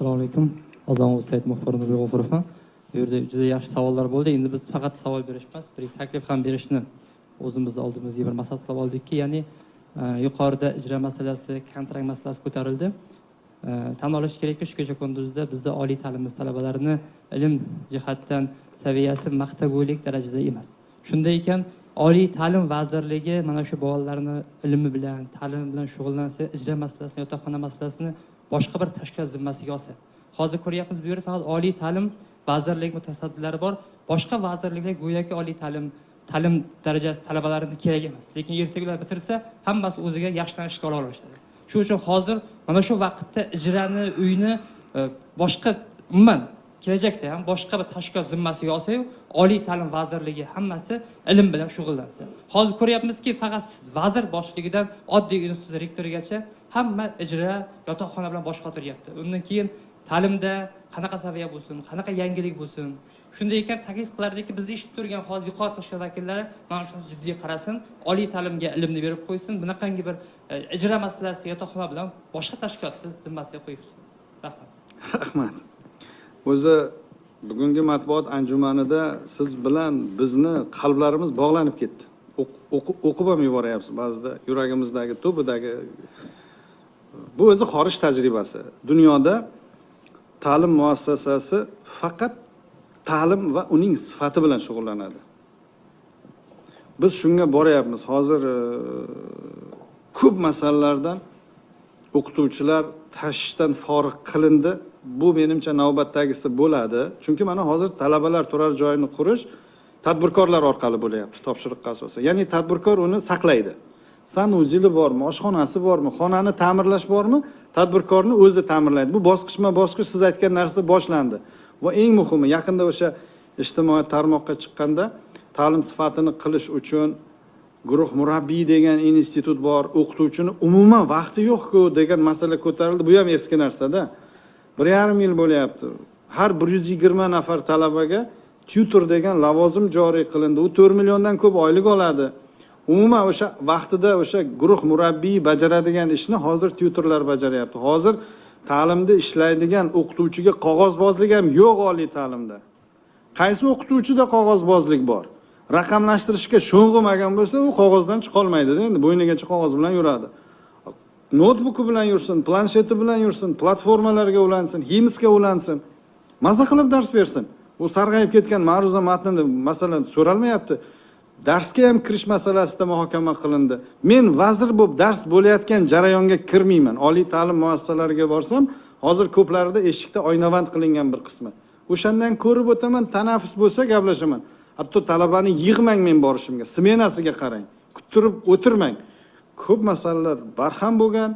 assalomu alaykum. Ozonov sayt muxbiri nurli g'ofurovman bu yerda juda yaxshi savollar bo'ldi. Endi biz faqat savol berish emas bir taklif ham berishni o'zimiz oldimizga bir maqsad qilib oldikki ya'ni e, yuqorida ijro masalasi kontrakt masalasi ko'tarildi. E, tan olish kerakki shu kecha kunduzda bizda oliy ta'limimiz talabalarini ilm jihatdan saviyasi maqtagulik darajada emas. Shunday ekan oliy ta'lim vazirligi mana shu bolalarni ilmi bilan ta'lim bilan shug'ullansa ijro masalasini yotoqxona masalasini boshqa bir tashkilot zimmasiga olsa. Hozir ko'ryapmiz bu yerda faqat oliy ta'lim vazirligi mutasaddilari bor. Boshqa vazirliklar go'yoki oliy ta'lim ta'lim darajasi talabalarini kerak emas. Lekin ertaga bitirsa hammasi o'ziga yaxshilanishga ola boshladi shuning uchun hozir mana shu vaqtda ijrani uyni e, boshqa umuman kelajakda ham boshqa bir tashkilot zimmasiga olsayu oliy ta'lim vazirligi hammasi ilm bilan shug'ullansa. Hozir ko'ryapmizki faqat vazir boshligidan oddiy institut rektorigacha hamma ijro yotoqxona bilan bosh qotiryapti. Undan keyin ta'limda qanaqa saviya bo'lsin qanaqa yangilik bo'lsin. Shunday ekan taklif qilardiki bizni eshitib turgan hozir yuqori tashkilot vakillari mana shunga jiddiy qarasin oliy ta'limga ilmni berib qo'ysin bunaqangi bir e, ijro masalasi yotoqxona bilan boshqa tashkilotni zimmasiga qo'ysin rahmat. Rahmat. O'zi bugungi matbuot anjumanida siz bilan bizni qalblarimiz bog'lanib ketdi. O'qib o'qib ham yuboryapsiz ba'zida yuragimizdagi tubidagi. Bu o'zi xorij tajribasi. Dunyoda ta'lim muassasasi faqat ta'lim va uning sifati bilan shug'ullanadi. Biz shunga boryapmiz. Hozir e, ko'p masalalardan o'qituvchilar tashishdan forig' qilindi. Bu menimcha navbatdagisi bo'ladi. Chunki mana hozir talabalar turar joyini qurish tadbirkorlar orqali bo'lyapti topshiriqqa asosan. Ya'ni tadbirkor uni saqlaydi. Sanuzili bormi oshxonasi bormi xonani ta'mirlash bormi tadbirkorni o'zi ta'mirlaydi. Bu bosqichma bosqich siz aytgan narsa boshlandi. Va eng muhimi yaqinda o'sha ijtimoiy tarmoqqa chiqqanda ta'lim sifatini qilish uchun guruh murabbiy degan institut bor o'qituvchini umuman vaqti yo'qku degan masala ko'tarildi. Bu ham eski narsada. Bir yarim yil bo'lyapti. Har bir yuz yigirma nafar talabaga tyutor degan lavozim joriy qilindi. U to'rt milliondan ko'p oylik oladi. Umuman o'sha vaqtida o'sha guruh murabbiy bajaradigan ishni hozir tyutorlar bajaryapti. Hozir ta'limda ishlaydigan o'qituvchiga qog'ozbozlik ham yo'q oliy ta'limda. Qaysi o'qituvchida qog'ozbozlik bor? Raqamlashtirishga sho'ng'imagan bo'lsa u qog'ozdan chiqolmaydida. Endi bo'ynigacha qog'oz bilan yuradi. Noutbuki bilan yursin plansheti bilan yursin platformalarga ulansin himsga ulansin. Maza qilib dars bersin. U sarg'ayib ketgan ma'ruza matnini masalan so'ralmayapti. Darsga ham kirish masalasida muhokama qilindi. Men vazir bo'lib dars bo'layotgan jarayonga kirmayman. Oliy ta'lim muassasalariga borsam hozir ko'plarida eshikda oynavand qilingan bir qismi. O'shandan ko'rib o'taman tanaffus bo'lsa gaplashaman. Hatto talabani yig'mang men borishimga smenasiga qarang. Kuttirib o'tirmang. Ko'p masalalar barham bo'lgan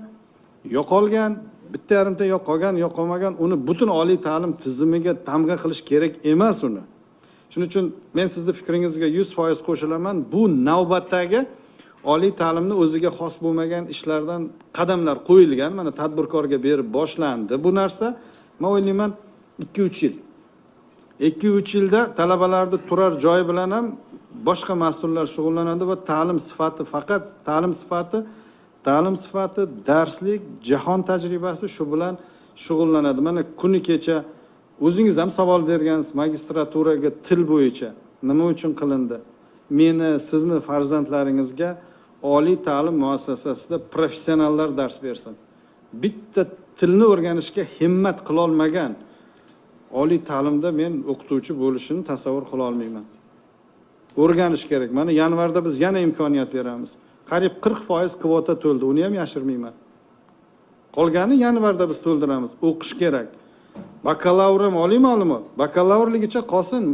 yo'qolgan bitta yarimta yo qolgan yo qolmagan uni butun oliy ta'lim tizimiga tamg'a qilish kerak emas uni. Shuning uchun men sizni fikringizga yuz foiz qo'shilaman bu navbatdagi oliy ta'limni o'ziga xos bo'lmagan ishlardan qadamlar qo'yilgan. Mana tadbirkorga berib boshlandi bu narsa. Man o'ylayman ikki uch yil. Ikki uch yilda talabalarni turar joyi bilan ham boshqa mas'ullar shug'ullanadi va ta'lim sifati faqat ta'lim sifati ta'lim sifati darslik jahon tajribasi shu bilan shug'ullanadi. Mana kuni kecha o'zingiz ham savol bergansiz magistraturaga til bo'yicha. Nima uchun qilindi? Meni sizni farzandlaringizga oliy ta'lim muassasasida professionallar dars bersin. Bitta tilni o'rganishga himmat qilolmagan oliy ta'limda men o'qituvchi bo'lishini tasavvur qila olmayman. O'rganish kerak. Mana yanvarda biz yana imkoniyat beramiz. Qariyb qirq foiz kvota to'ldi. Uni ham yashirmayman. Qolgani yanvarda biz to'ldiramiz. O'qish kerak. Bakalavrim oliy ma'lumot. Bakalavrligicha qolsin.